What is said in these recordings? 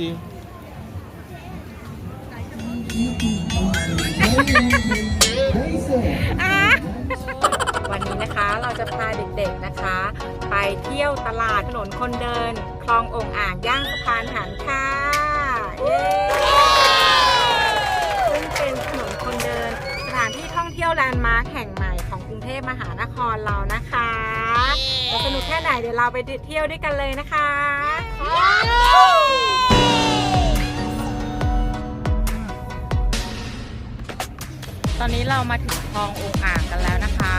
ดีๆเดินดีวันนี้นะคะเราจะพาเด็กๆนะคะ ไปเที่ยวตลาดถนนคนเดิน คลององอ่างย่างสะพานหันค่ะเย้ซึ่งเป็นถนนคนเดิน สถานที่ท่องเที่ยวแลนด์มาร์คแห่งใหม่ของกรุงเทพมหานครเรานะคะจะสนุกแค่ไหนเดี๋ยวเราไปเที่ยวด้วยกันเลยนะคะ ตอนนี้เรามาถึงคลององอ่างกันแล้วนะคะ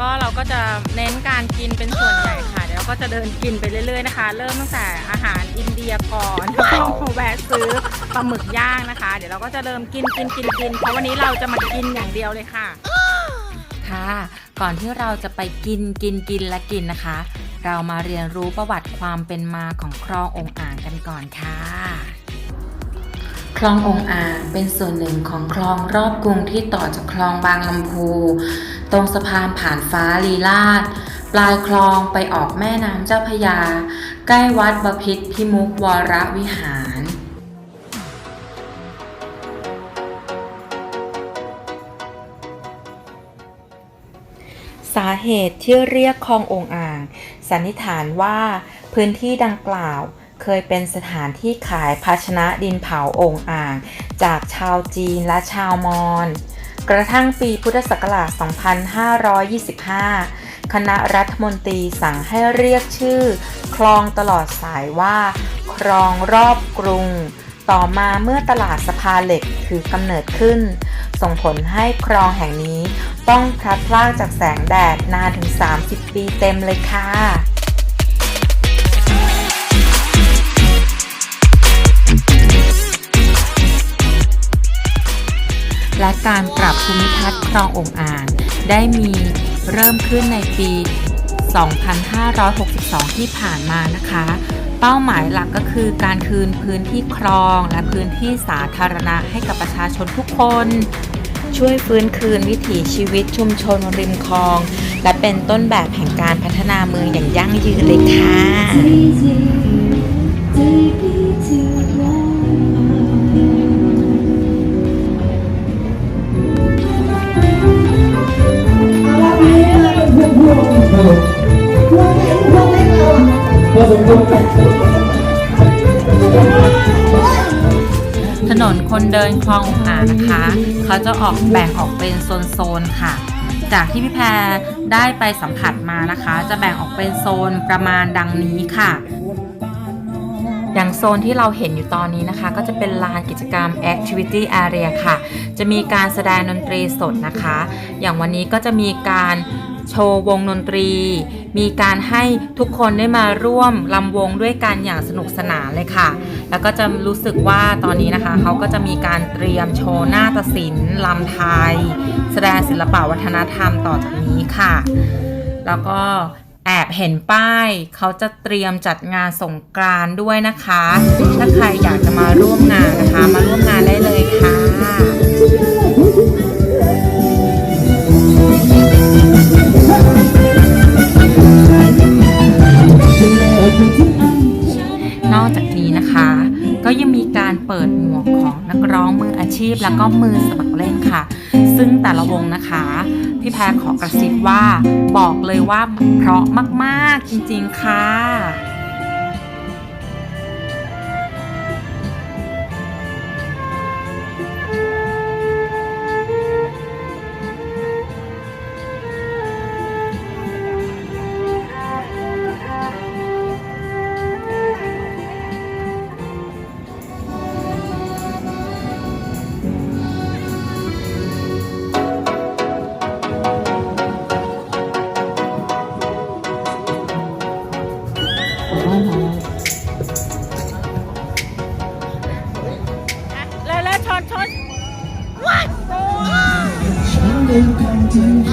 ก็เราก็จะเน้นการกินเป็นส่วนใหญ่ค่ะ เดี๋ยวก็จะเดินกินไปเรื่อยๆนะคะ เริ่มตั้งแต่อาหารอินเดียก่อนแล้วก็แวะซื้อปลาหมึกย่างนะคะ เดี๋ยวเราก็จะเริ่มกินกินกินกินเพราะวันนี้เราจะมากินอย่างเดียวเลยค่ะ ค่ะ ก่อนที่เราจะไปกินกินกินและกินนะคะ เรามาเรียนรู้ประวัติความเป็นมาของคลององอ่างกันก่อนค่ะ คลององอ่างเป็นส่วนหนึ่งของคลองรอบกรุงที่ต่อจากคลองบางลำพู ตรงสะพานผ่านฟ้าลีลาด ปลายคลองไปออกแม่น้ำเจ้าพยา ใกล้วัดบพิตรพิมุกวรวิหารสาเหตุที่เรียกคลององอ่าง สันนิษฐานว่าพื้นที่ดังกล่าว เคยเป็นสถานที่ขายภาชนะดินเผาองอ่าง จากชาวจีนและชาวมอญกระทั่งปีพุทธศักราช 2525 คณะรัฐมนตรีสั่งให้เรียกชื่อ คลองตลอดสายว่า คลองรอบกรุง ต่อมาเมื่อตลาดสะพานเหล็กถือกำเนิดขึ้น ส่งผลให้คลองแห่งนี้ต้องพลัดพรากจากแสงแดดนานถึง 30 ปีเต็มเลยค่ะ และการปรับภูมิทัศน์คลององอ่าง ได้มีเริ่มขึ้นในปี 2562 ที่ผ่านมานะคะ เป้าหมายหลักก็คือการคืนพื้นที่คลองและพื้นที่สาธารณะให้กับประชาชนทุกคน ช่วยฟื้นคืนวิถีชีวิตชุมชนริมคลอง และเป็นต้นแบบแห่งการพัฒนาเมืองอย่างยั่งยืนเลยค่ะ ถนนคนเดินคลององอ่างนะคะ เขาจะออกแบ่งออกเป็นโซนๆค่ะ จากที่พี่แพรได้ไปสัมผัสมานะคะ จะแบ่งออกเป็นโซนประมาณดังนี้ค่ะ อย่างโซนที่เราเห็นอยู่ตอนนี้นะคะ ก็จะเป็นลานกิจกรรม Activity Area ค่ะ จะมีการแสดงดนตรีสดนะคะ อย่างวันนี้ก็จะมีการ โชว์วงดนตรี มีการให้ทุกคนได้มาร่วมลำวงด้วยกันอย่างสนุกสนานเลยค่ะ แล้วก็จะรู้สึกว่าตอนนี้นะคะเขาก็จะมีการเตรียมโชว์หน้าตศิลป์ลำไทย แสดงศิลปะวัฒนธรรมต่อจากนี้ค่ะ แล้วก็แอบเห็นป้าย เขาจะเตรียมจัดงานสงกรานด้วยนะคะ ถ้าใครอยากจะมาร่วมงานนะคะ มาร่วมงานได้เลยค่ะ ชีพ แล้วก็มือสมัครเล่นค่ะ ซึ่งแต่ละวงนะคะ พี่แพรขอกระซิบว่าบอกเลยว่าเพราะมาก ๆ จริง ๆ ค่ะ อ่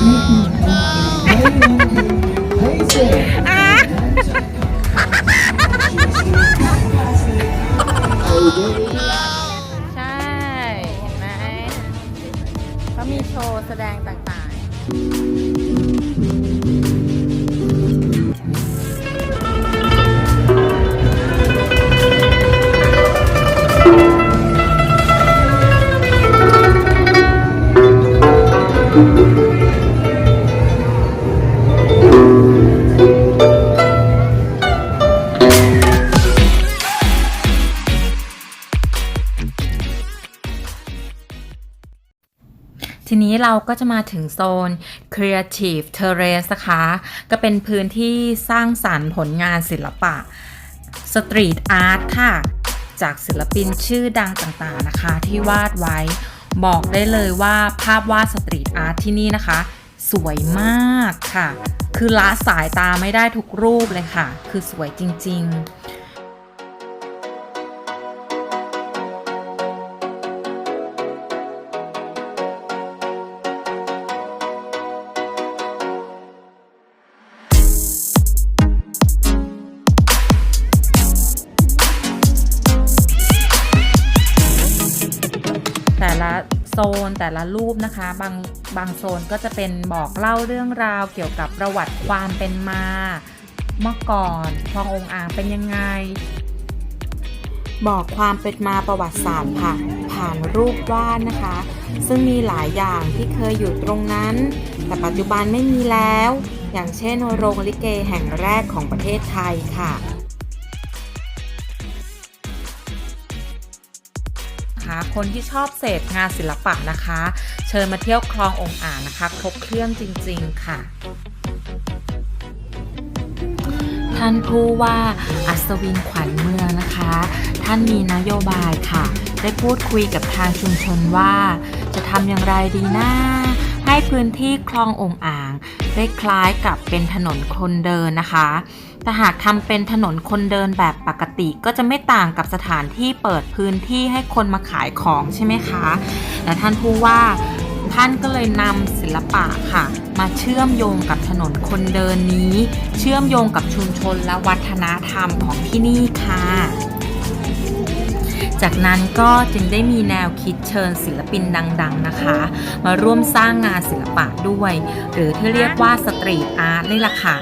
เราก็จะมาถึงโซน Creative Terrace นะคะ ก็เป็นพื้นที่สร้างสรรค์ผลงานศิลปะสตรีทอาร์ตค่ะ จากศิลปินชื่อดังต่างๆนะคะ ที่วาดไว้ บอกได้เลยว่าภาพวาดสตรีทอาร์ตที่นี่นะคะ สวยมากค่ะ คือละสายตาไม่ได้ทุกรูปเลยค่ะ คือสวยจริง ๆ โซนแต่ละรูปนะคะ บางบางโซนก็จะเป็นบอกเล่าเรื่องราวเกี่ยวกับประวัติความเป็นมา เมื่อก่อนคลององอ่างเป็นยังไง บอกความเป็นมาประวัติศาสตร์ค่ะผ่านรูปวาดนะคะ ซึ่งมีหลายอย่างที่เคยอยู่ตรงนั้น แต่ปัจจุบันไม่มีแล้ว อย่างเช่นโรงลิเกแห่งแรกของประเทศไทยค่ะ คะคนที่ชอบเสพงานศิลปะนะคะ เชิญมาเที่ยวคลององอ่างนะคะ ครบเครื่องจริง ๆ ค่ะท่านผู้ว่าอัศวินขวัญเมืองนะคะ ท่านมีนโยบายค่ะ ได้พูดคุยกับทางชุมชนว่า จะทำอย่างไรดีนะให้พื้นที่คลององอ่าง ได้คล้ายกับเป็นถนนคนเดินนะคะ แต่หากทำเป็นถนนคนเดินแบบปกติก็จะไม่ต่างกับสถานที่เปิดพื้นที่ให้คนมาขายของใช่ไหมคะแต่ท่านผู้ว่าท่านก็เลยนำศิลปะค่ะ มาเชื่อมโยงกับถนนคนเดินนี้ เชื่อมโยงกับชุมชนและวัฒนธรรมของที่นี่ค่ะ จากนั้นก็จึงได้มีแนวคิดเชิญศิลปินดัง ๆนะคะ มาร่วมสร้างงานศิลปะด้วย หรือที่เรียกว่าสตรีทอาร์ตนี่แหละค่ะ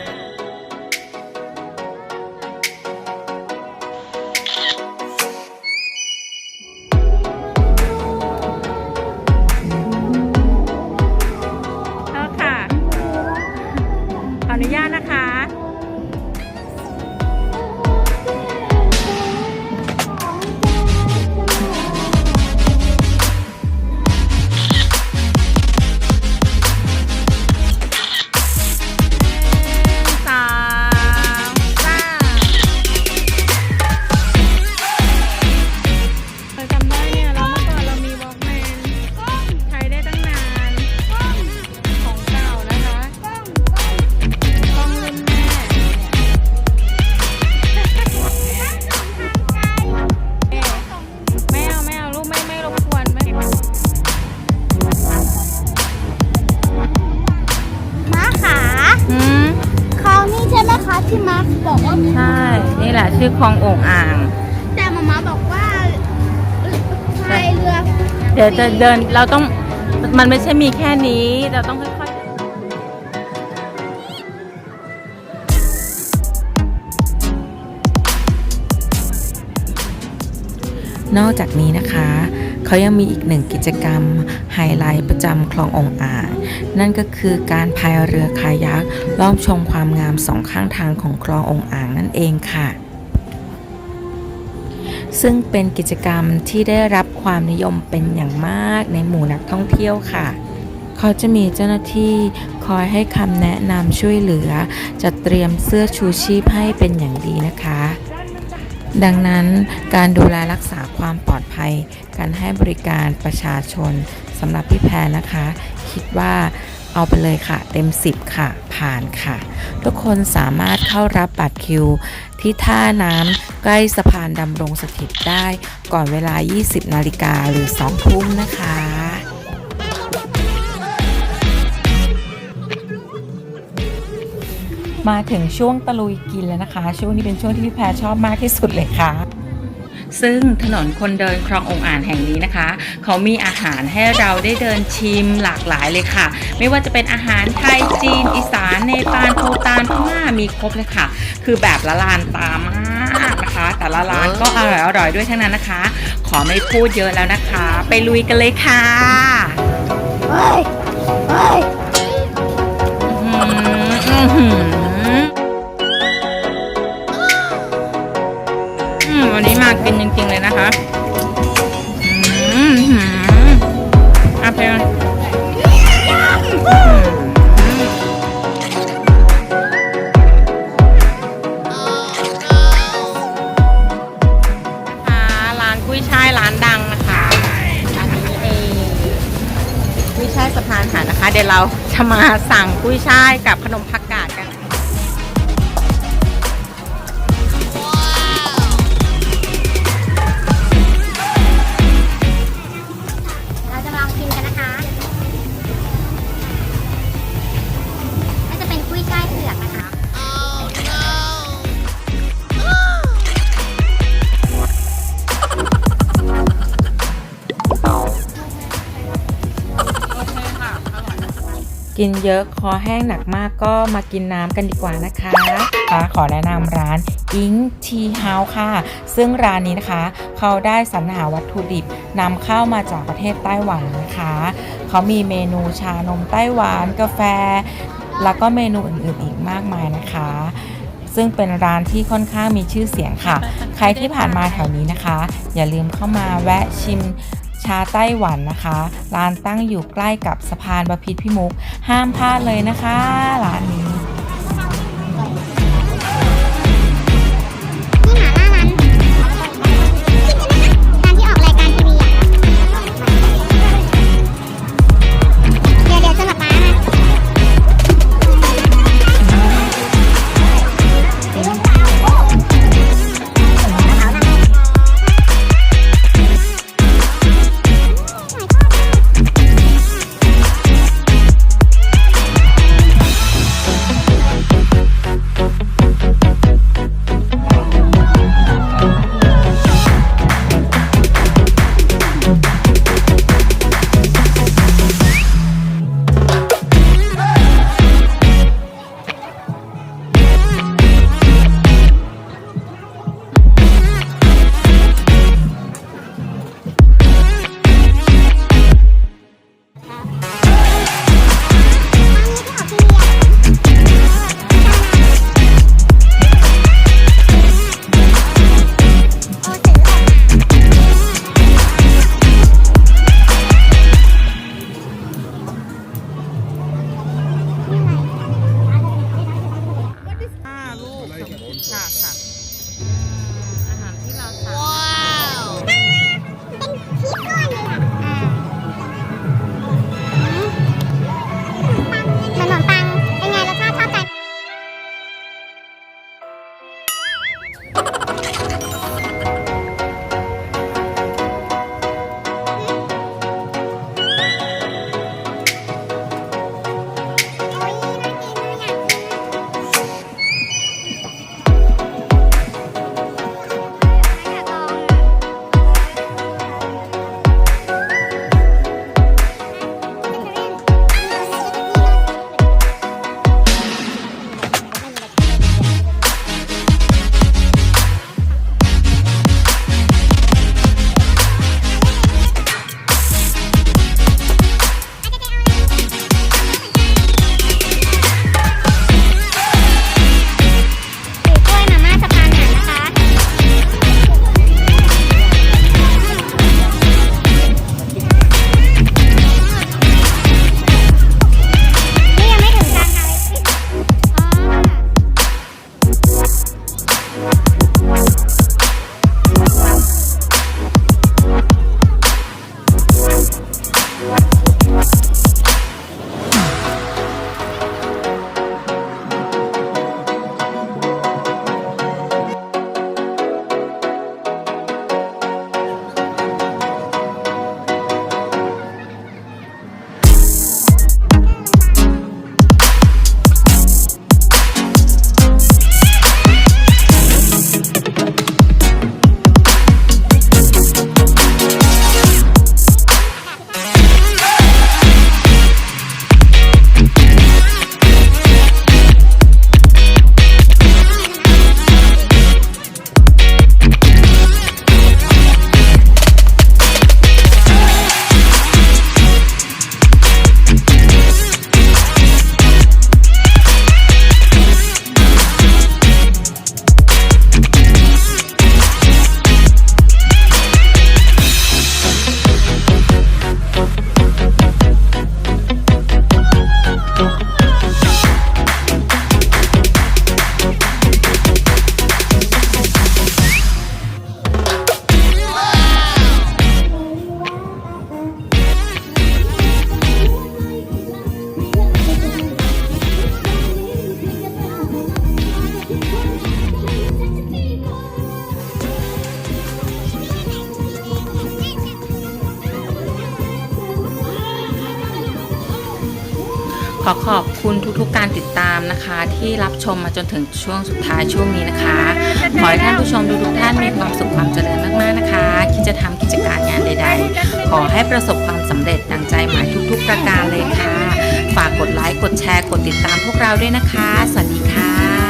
คลองโอ่งอ่าง แต่มาม่าบอกว่าพายเรือเดี๋ยวจะเดินเราต้องมันไม่ใช่มีแค่นี้เราต้องค่อยๆเดินนอกจากนี้นะคะ เขายังมีอีกหนึ่งกิจกรรมไฮไลท์ประจำคลององอ่างนั่นก็คือการพายเรือคายักล่องชมความงามสองข้างทางของคลององอ่างนั่นเองค่ะ ซึ่งเป็นกิจกรรมที่ได้รับความนิยมเป็นอย่างมากในหมู่นักท่องเที่ยวค่ะ เขาจะมีเจ้าหน้าที่คอยให้คำแนะนำช่วยเหลือจะเตรียมเสื้อชูชีพให้เป็นอย่างดีนะคะ ดังนั้นการดูแลรักษาความปลอดภัย การให้บริการประชาชนสำหรับพี่แพรนะคะ คิดว่า เอาไปเลยค่ะ เต็ม 10 ค่ะ ผ่านค่ะ ทุกคนสามารถเข้ารับบัตรคิว ที่ท่าน้ำใกล้สะพานดำรงสถิตได้ ก่อนเวลา 20 นาฬิกาหรือ 2 ทุ่มนะคะมาถึงช่วงตะลุยกินแล้วนะคะ ช่วงนี้เป็นช่วงที่พี่แพรชอบมากที่สุดเลยค่ะ ซึ่งถนนคนเดินคลององอ่านแห่งนี้นะคะ เขามีอาหารให้เราได้เดินชิมหลากหลายเลยค่ะ ไม่ว่าจะเป็นอาหารไทยจีน อีสานเนปาลภูตานพม่ามีครบเลยค่ะ คือแบบละลานตามากนะคะ แต่ละร้านก็อร่อยอร่อยๆด้วยทั้งนั้นนะคะ ขอไม่พูดเยอะแล้วนะคะ ไปลุยกันเลยค่ะเฮ้ยเฮ้ยากินจริงๆเลยนะคะ อืมหืมอะเพงกุ้ยช่ายสะพานหันนะคะ เดี๋ยวเราจะมาสั่งกุ้ยช่ายกับขนมผัก กินเยอะคอแห้งหนักมากก็มากินน้ำกันดีกว่านะคะฟ้าขอแนะนำร้าน Ink Tea House ค่ะ ซึ่งร้านนี้นะคะ เขาได้สรรหาวัตถุดิบนำเข้ามาจากประเทศไต้หวันนะคะ เขามีเมนูชานมไต้หวานกาแฟ แล้วก็เมนูอื่นๆอีกมากมายนะคะซึ่งเป็นร้านที่ค่อนข้างมีชื่อเสียงค่ะ ใครที่ผ่านมาแถวนี้นะคะ อย่าลืมเข้ามาแวะชิม ชาไต้หวันนะคะ ร้านตั้งอยู่ใกล้กับสะพานบพิตรพิมุก ห้ามพลาดเลยนะคะ ร้านนี้ นะคะที่รับชมมาจนถึงช่วงสุดท้ายช่วงนี้นะคะ ขอให้ท่านผู้ชมทุกท่านมีความสุขความเจริญมากๆนะคะ คิดจะทำกิจการงานใด ๆ ขอให้ประสบความสำเร็จดังใจหมายทุกๆประการเลยค่ะ ฝากกดไลค์กดแชร์กดติดตามพวกเราด้วยนะคะ สวัสดีค่ะ